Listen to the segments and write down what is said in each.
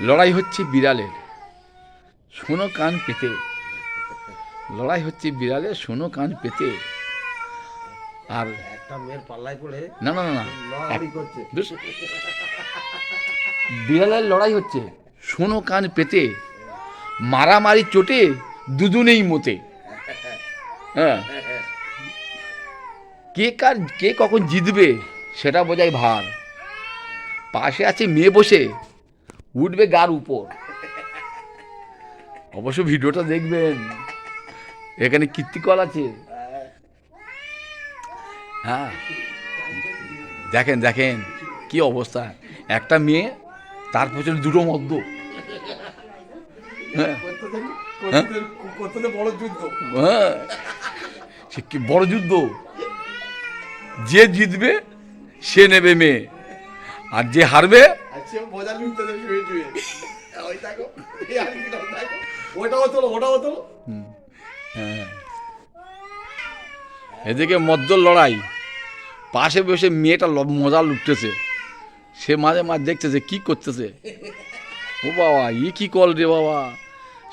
লড়াই হচ্ছে বিড়ালের। শোনো কান পেতে। লড়াই হচ্ছে বিড়ালের শোনো কান পেতে। আর একটা মেয়ের পাল্লায় পড়ে না না না বিড়ালের লড়াই হচ্ছে। শোনো কান পেতে। মারামারি চোটে দুজনেই মতে। হ্যাঁ। কে কার কে কখন জিতবে সেটা বোঝায় ভার। পাশে আছে মেয়ে বসে উঠবে গার উপর। অবশ্য ভিডিওটা দেখবেন এখানে কীর্তিকল আছে। হ্যাঁ দেখেন দেখেন কি অবস্থা। একটা মেয়ে তার পেছনে দুটো মদ্য। হ্যাঁ হ্যাঁ? বড় যুদ্ধ? যে জিতবে সে নেবে মেয়ে। আর যে হারবে তোলো হ্যাঁ। এদিকে মদ্য লড়াই। পাশে বসে মেয়েটা মজা লুটতেছে। সে মাঝে মাঝে দেখতেছে কি করতেছে। ও বাবা ই কি কল রে বাবা।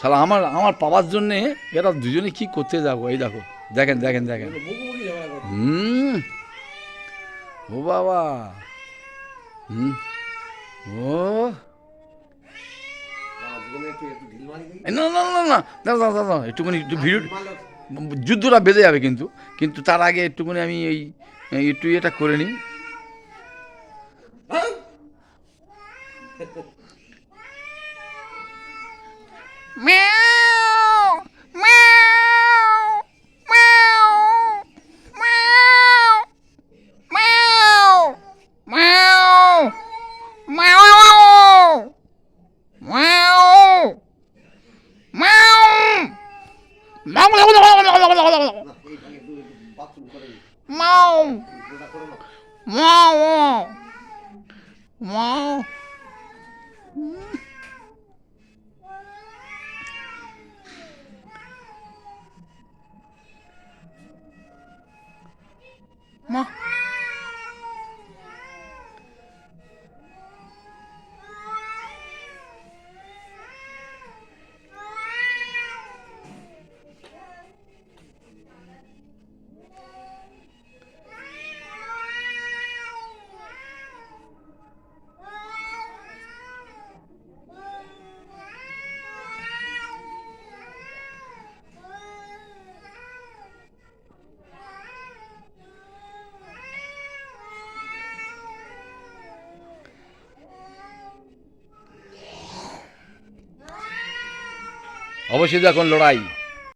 শালা আমার আমার পাওয়ার জন্যে এরা দুজনে কি করতে যাব? এই দেখো দেখেন দেখেন দেখেন। হুম। ও বাবা। হুম? ও? না না না না। দাদা দাদা একটুখানি একটু ভিডিও যুদ্ধটা বেঁধে যাবে কিন্তু। কিন্তু তার আগে একটুখানি আমি এই একটু এটা করে নিই। Ma'am Mau! Mau! Mau! Mau! Mau! Mau! Mau! Mau! অবশ্যই এখন লড়াই।